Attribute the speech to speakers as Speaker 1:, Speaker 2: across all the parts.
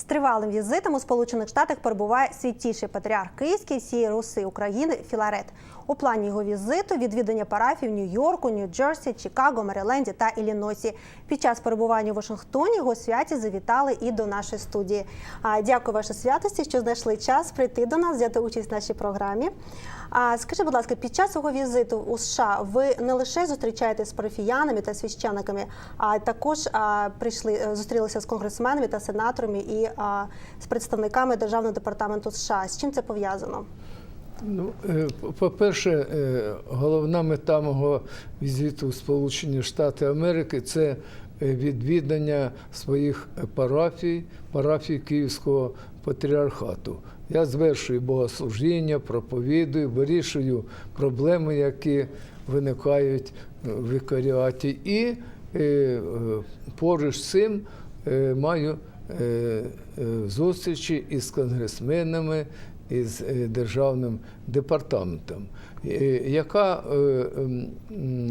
Speaker 1: З тривалим візитом у Сполучених Штатах перебуває святіший патріарх Київський сієї Руси України Філарет. У плані його візиту відвідання парафій в Нью-Йорку, Нью-Джерсі, Чикаго, Мериленді та Іллінойсі. Під час перебування у Вашингтоні його святі завітали і до нашої студії. Дякую, вашій святості, що знайшли час прийти до нас, взяти участь в нашій програмі. Скажи, будь ласка, під час свого візиту у США ви не лише зустрічаєтесь з парафіянами та священиками, а також прийшли е, зустрілися з конгресменами та сенаторами і з представниками державного департаменту США. З чим це пов'язано?
Speaker 2: Ну, е, по-перше, е, головна мета мого візиту в Сполучені Штати Америки це е, відвідання своїх парафій, парафій Київського патріархату. Я звершую богослужіння, проповідую, вирішую проблеми, які виникають в вікаріаті, і поруч з цим маю зустрічі із конгресменами, із е, державним департаментом. Е, Яка е,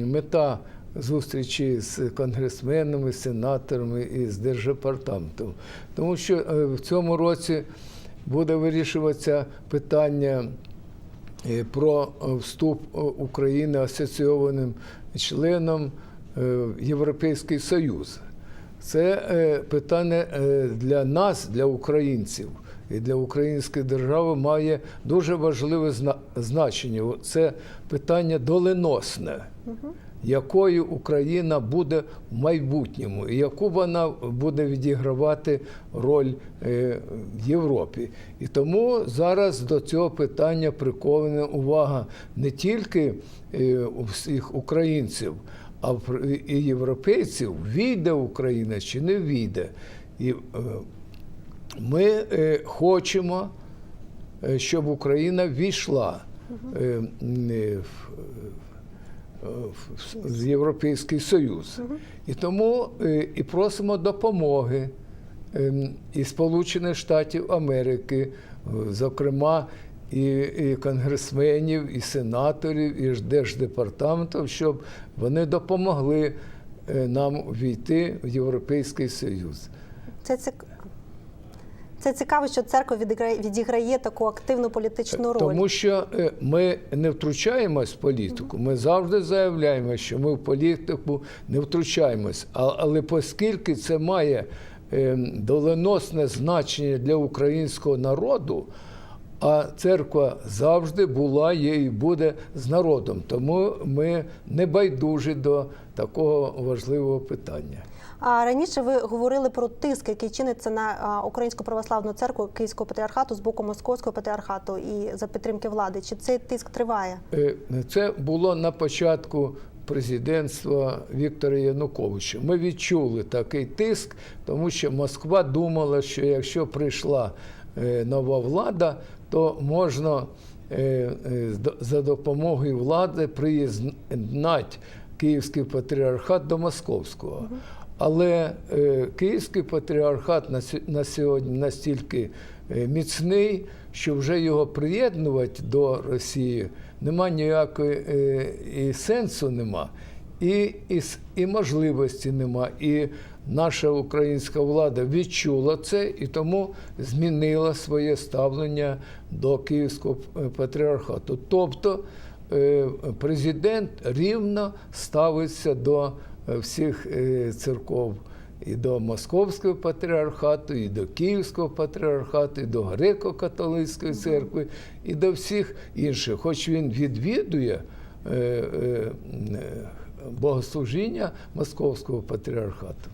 Speaker 2: мета зустрічі з конгресменами, сенаторами і з держдепартаментом? Тому що в цьому році буде вирішуватися питання про вступ України асоційованим членом в Європейський Союз. Це питання для нас, для українців і для української держави має дуже важливе значення. Це питання доленосне, якою Україна буде в майбутньому, і яку вона буде відігравати роль е, в Європі. І тому зараз до цього питання прикована увага не тільки е, всіх українців, а і європейців, війде Україна чи не війде. І е, ми е, хочемо, е, щоб Україна війшла е, в, Європейський Союз. І тому і просимо допомоги і Сполучених Штатів Америки, зокрема. І, і конгресменів, і сенаторів, і держдепартаментів, щоб вони допомогли нам війти в Європейський Союз.
Speaker 1: Це цик... Це цікаво, що церква відіграє, відіграє таку активну політичну роль.
Speaker 2: Тому що е, ми не втручаємось в політику. Ми завжди заявляємо, що ми в політику не втручаємось. Але оскільки це має е, доленосне значення для українського народу, а церква завжди була є і буде з народом. Тому ми не байдужі до такого важливого питання.
Speaker 1: А раніше ви говорили про тиск, який чиниться на українську православну церкву Київського патріархату з боку Московського патріархату і за підтримки влади. Чи цей тиск триває?
Speaker 2: Е, Це було на початку президентства Віктора Януковича. Ми відчули такий тиск, тому що Москва думала, що якщо прийшла е, нова влада, то можна е, за допомогою влади приєднати Київський патріархат до Московського. Але е, Київський патріархат на, сьогодні настільки е, міцний, що вже його приєднувати до Росії нема ніякої е, і сенсу нема, і, і, і можливості нема. І наша українська влада відчула це і тому змінила своє ставлення до Київського патріархату. Тобто президент рівно ставиться до всіх е, церков. І до Московського патріархату, і до Київського патріархату, і до греко-католицької церкви, і до всіх інших. Хоч він відвідує е, е, е, богослужіння Московського патріархату.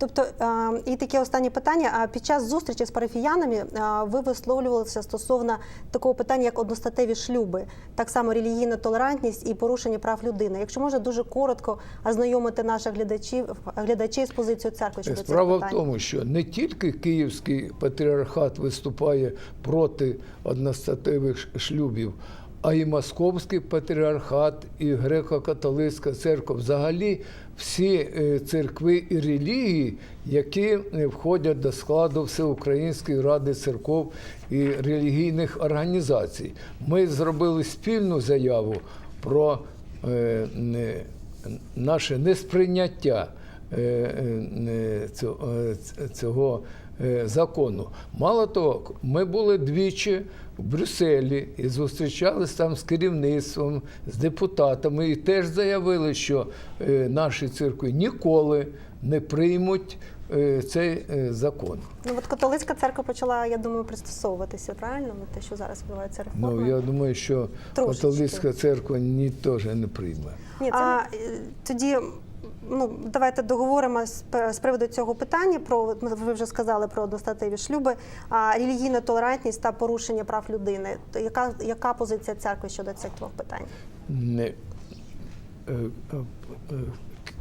Speaker 1: Тобто, е, і таке останнє питання. А під час зустрічі з парафіянами е, ви висловлювалися стосовно такого питання, як одностатеві шлюби, так само релігійна толерантність і порушення прав людини. Якщо можна дуже коротко ознайомити наших глядачів глядачів з позицією церкви щодо
Speaker 2: Справа
Speaker 1: цього
Speaker 2: в тому, що не тільки Київський патріархат виступає проти одностатевих шлюбів, а й Московський патріархат, і греко-католицька церква. Взагалі всі е, церкви і релігії, які е, входять до складу Всеукраїнської ради церков і релігійних організацій. Ми зробили спільну заяву про е, наше несприйняття цього, е, цього е, закону. Мало того, ми були двічі в Брюсселі і зустрічалися там з керівництвом, з депутатами, і теж заявили, що е, наші церкви ніколи не приймуть е, цей е, закон.
Speaker 1: Ну от католицька церква почала, я думаю, пристосовуватися правильно те, що зараз відбувається реформа.
Speaker 2: Ну я думаю, що
Speaker 1: Трошечки.
Speaker 2: католицька церква ні теж не прийме.
Speaker 1: Ні, а, е, тоді ну, давайте договоримо з, приводу цього питання. Про ви вже сказали про одностатеві шлюби, а релігійна толерантність та порушення прав людини. То яка, яка позиція церкви щодо цих двох питань?
Speaker 2: Не, е, е, е,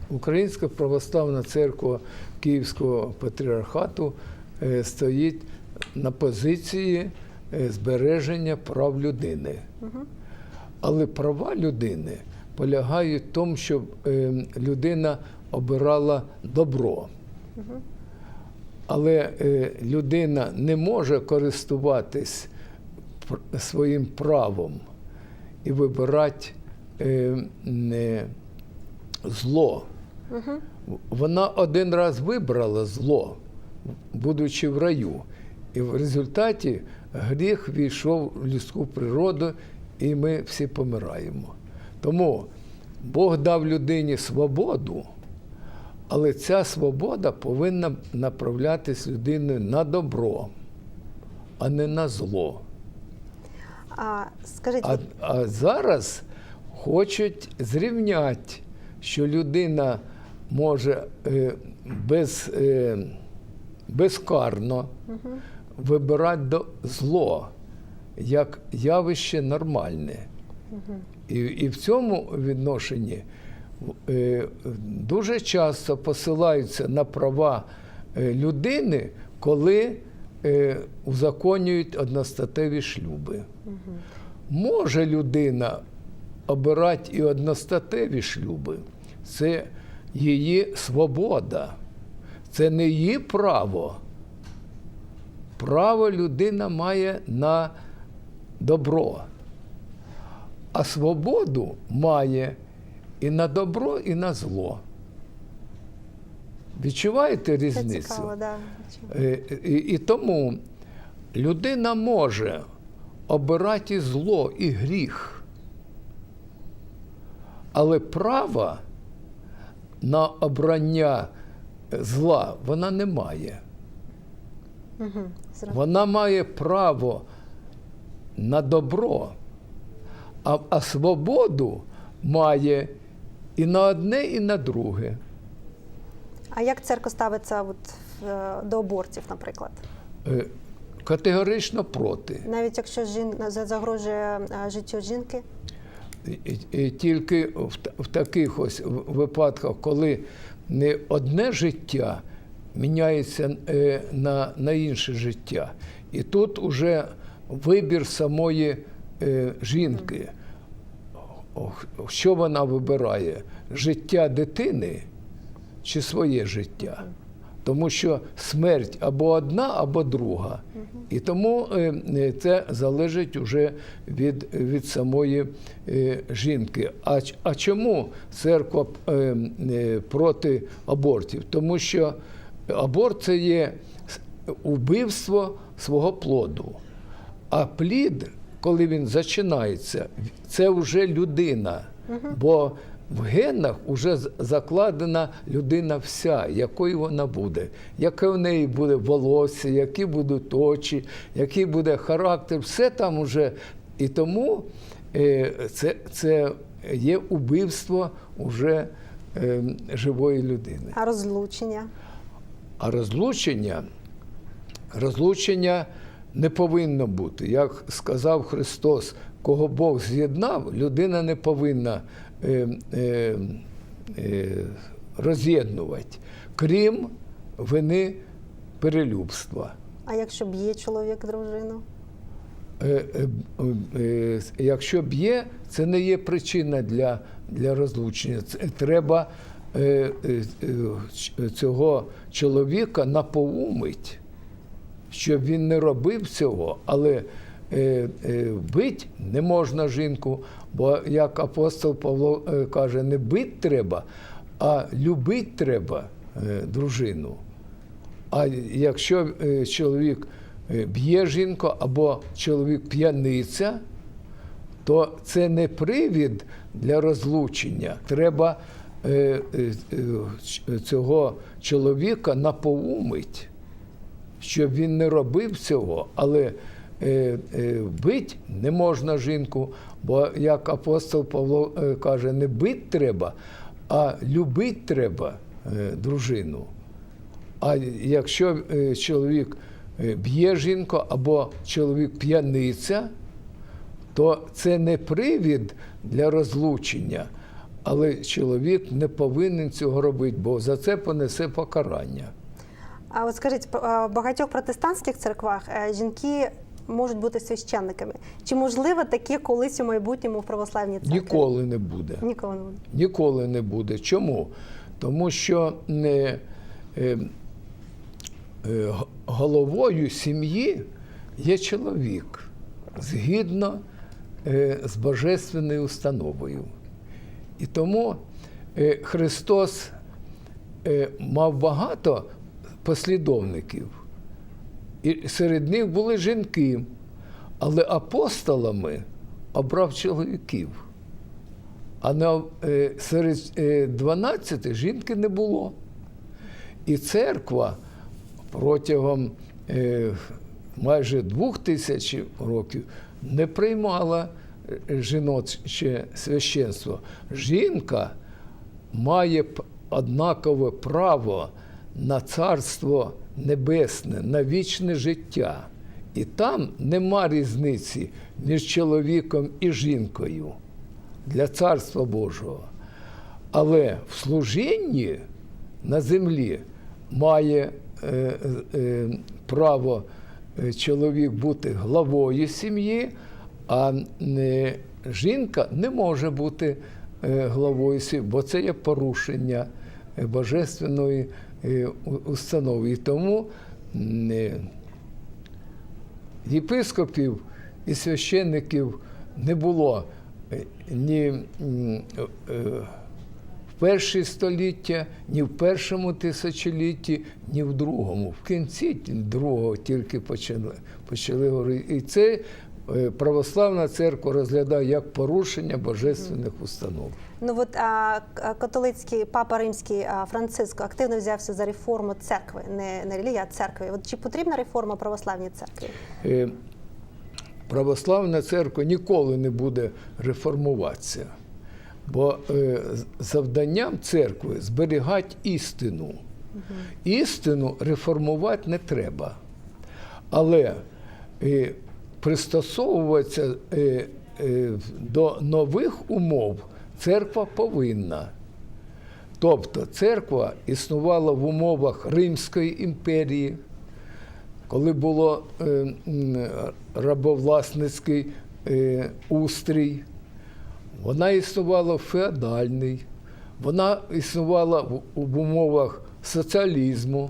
Speaker 2: Українська православна церква Київського патріархату стоїть на позиції збереження прав людини. Але права людини полягають в тому, щоб е, людина обирала добро. Але е, людина не може користуватись своїм правом і вибирати е, не зло. Вона один раз вибрала зло, будучи в раю. І в результаті гріх війшов в людську природу, і ми всі помираємо. Тому Бог дав людині свободу, але ця свобода повинна направлятись людиною на добро, а не на зло.
Speaker 1: А скажіть,
Speaker 2: А, а зараз хочуть зрівняти, що людина може е, без, е, безкарно вибирати зло як явище нормальне. І, і в цьому відношенні е, дуже часто посилаються на права е, людини, коли е, узаконюють одностатеві шлюби. Може людина обирати і одностатеві шлюби. Це її свобода, це не її право. Право людина має на добро, а свободу має і на добро, і на зло. Відчуваєте
Speaker 1: це
Speaker 2: різницю?
Speaker 1: цікаво, да.
Speaker 2: Е, І, і тому людина може обирати і зло і гріх, але права на обрання зла вона не має.
Speaker 1: Угу.
Speaker 2: Вона має право на добро, а, а свободу має і на одне, і на друге.
Speaker 1: А як церква ставиться от, е, до абортів, наприклад?
Speaker 2: Е, Категорично проти.
Speaker 1: Навіть якщо жін... за- загрожує е, життю жінки?
Speaker 2: І- і Тільки в, в таких ось випадках, коли не одне життя міняється на, на інше життя. І тут уже вибір самої жінки. Що вона вибирає? Життя дитини чи своє життя? Тому що смерть або одна, або друга. І тому е, е, це залежить уже від, від самої е, жінки. А, а чому церква е, е, проти абортів? Тому що аборт це є убивство свого плоду. А плід, коли він зачинається, це вже людина. Бо в генах вже закладена людина вся, якою вона буде, яке в неї буде волосся, які будуть очі, який буде характер, все там уже. І тому е, це, це є убивство уже е, живої людини.
Speaker 1: А розлучення?
Speaker 2: А розлучення, розлучення не повинно бути. Як сказав Христос, кого Бог з'єднав, людина не повинна е, е, е, роз'єднувати, крім вини перелюбства.
Speaker 1: А якщо б'є чоловік дружину?
Speaker 2: Е, е, е, Якщо б'є, це не є причина для, для розлучення. Це треба е, е, е, цього чоловіка напоумить, щоб він не робив цього, але е, е, бить не можна жінку, бо як апостол Павло е, каже, не бить треба, а любити треба дружину. А якщо чоловік б'є жінку або чоловік п'яниця, то це не привід для розлучення. Треба цього чоловіка напоумить, щоб він не робив цього, але е, е, бить не можна жінку, бо як апостол Павло е, каже, не бить треба, а любить треба дружину. А якщо чоловік б'є жінку або чоловік п'яниця, то це не привід для розлучення, але чоловік не повинен цього робити, бо за це понесе покарання.
Speaker 1: А от скажіть, в багатьох протестантських церквах е, жінки можуть бути священниками. Чи можливо таке колись у майбутньому в православній церкві?
Speaker 2: Ніколи не буде.
Speaker 1: Ніколи не буде.
Speaker 2: Ніколи не буде. Чому? Тому що е, е, е, головою сім'ї є чоловік згідно е, з божественною установою. І тому е, Христос е, мав багато послідовників. І серед них були жінки, але апостолами обрав чоловіків. А на, е, серед е, 12 жінки не було. І церква протягом е, майже двох тисяч років не приймала е, жіноче священство. Жінка має однакове право на царство небесне, на вічне життя. І там нема різниці між чоловіком і жінкою для Царства Божого. Але в служінні на землі має е, е, право е, чоловік бути главою сім'ї, а не, жінка не може бути е, главою сім'ї, бо це є порушення е, божественної е, у- установи. І тому е, єпископів і священників не було е, ні в перші століття, ні в першому тисячолітті, ні в другому. В кінці другого тільки почали, почали говорити. І це православна церква розглядає як порушення божественних установ.
Speaker 1: Ну от а, католицький папа римський а, Франциско активно взявся за реформу церкви, не, не релігії, а церкви. От чи потрібна реформа православній церкві?
Speaker 2: Е, православна церква ніколи не буде реформуватися, бо е, завданням церкви зберігати істину. Істину реформувати не треба. Але е, пристосовуватися е, е, до нових умов церква повинна. Тобто церква існувала в умовах Римської імперії, коли було е, рабовласницький устрій, вона існувала в феодальний, вона існувала в, в умовах соціалізму,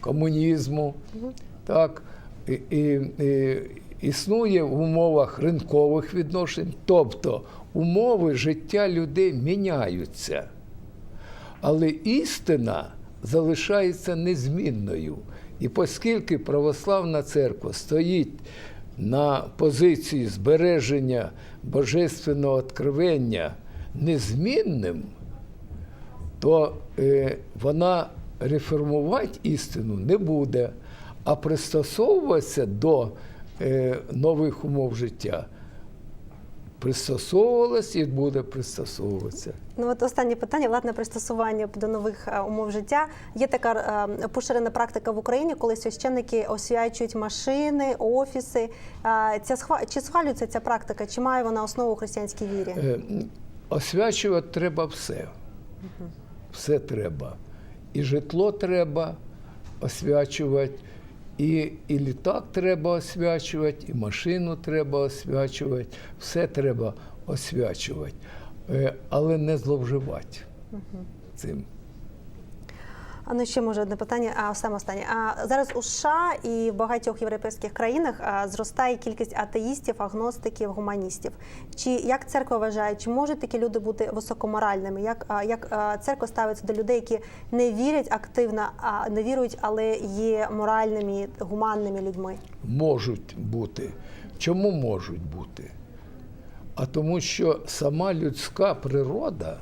Speaker 2: комунізму, так, і, і, існує в умовах ринкових відношень, тобто умови життя людей міняються. Але істина залишається незмінною. І оскільки православна церква стоїть на позиції збереження божественного откровення незмінним, то е, вона реформувати істину не буде, а пристосовуватися до е, нових умов життя. Пристосовувалась і буде пристосовуватися.
Speaker 1: Ну от останнє питання, владне пристосування до нових е, умов життя. Є така е, поширена практика в Україні, коли священники освячують машини, офіси. Е, Ця схва- чи схвалюється ця практика, чи має вона основу у християнській вірі?
Speaker 2: Е, Освячувати треба все. Все треба. І житло треба освячувати, і, і літак треба освячувати, і машину треба освячувати. Все треба освячувати. Е, Але не зловживати цим.
Speaker 1: А ну ще може одне питання, а саме останнє. А зараз у США і в багатьох європейських країнах а, зростає кількість атеїстів, агностиків, гуманістів. Чи як церква вважає, чи можуть такі люди бути високоморальними? Як, а, як а, церква ставиться до людей, які не вірять активно, а не вірують, але є моральними, гуманними людьми?
Speaker 2: можуть бути. Чому можуть бути? А тому, що сама людська природа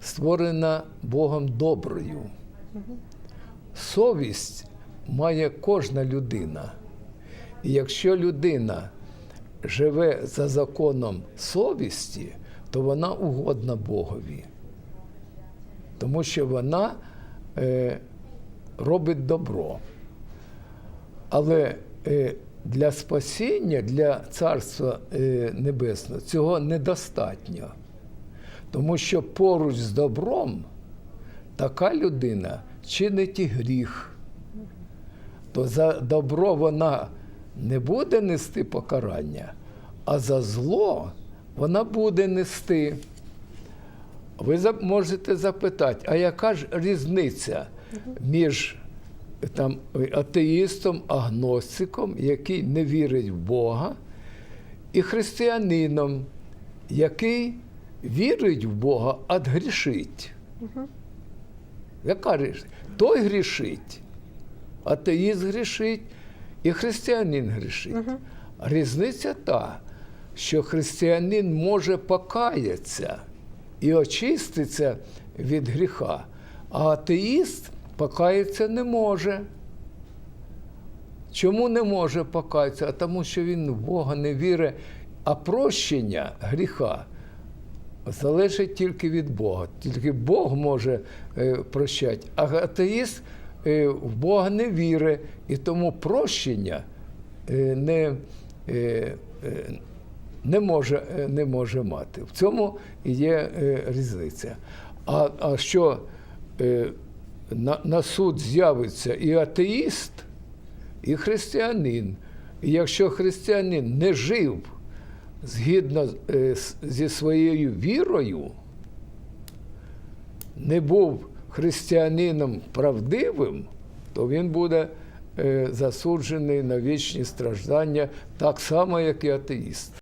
Speaker 2: створена Богом доброю. Совість має кожна людина. І якщо людина живе за законом совісті, то вона угодна Богові. Тому що вона е, робить добро. Але е, для спасіння, для Царства е, Небесного цього недостатньо. Тому що поруч з добром така людина чинить і гріх. То за добро вона не буде нести покарання, а за зло вона буде нести. Ви можете запитати, а яка ж різниця між там, атеїстом, агностиком, який не вірить в Бога, і християнином, який вірить в Бога, а грішить? Яка різниця? Той грішить, атеїст грішить, і християнин грішить. Різниця та, що християнин може покаятися і очиститься від гріха, а атеїст покаятися не може. Чому не може покаятися? А тому, що він в Бога не вірить, а прощення гріха залежить тільки від Бога. Тільки Бог може е, прощати. А атеїст е, в Бога не вірить, і тому прощення е, не, не, може, не може мати. В цьому є різниця. А, а що на, на суд з'явиться і атеїст, і християнин. І якщо християнин не жив згідно е, зі своєю вірою, не був християнином правдивим, то він буде е, засуджений на вічні страждання так само, як і атеїст.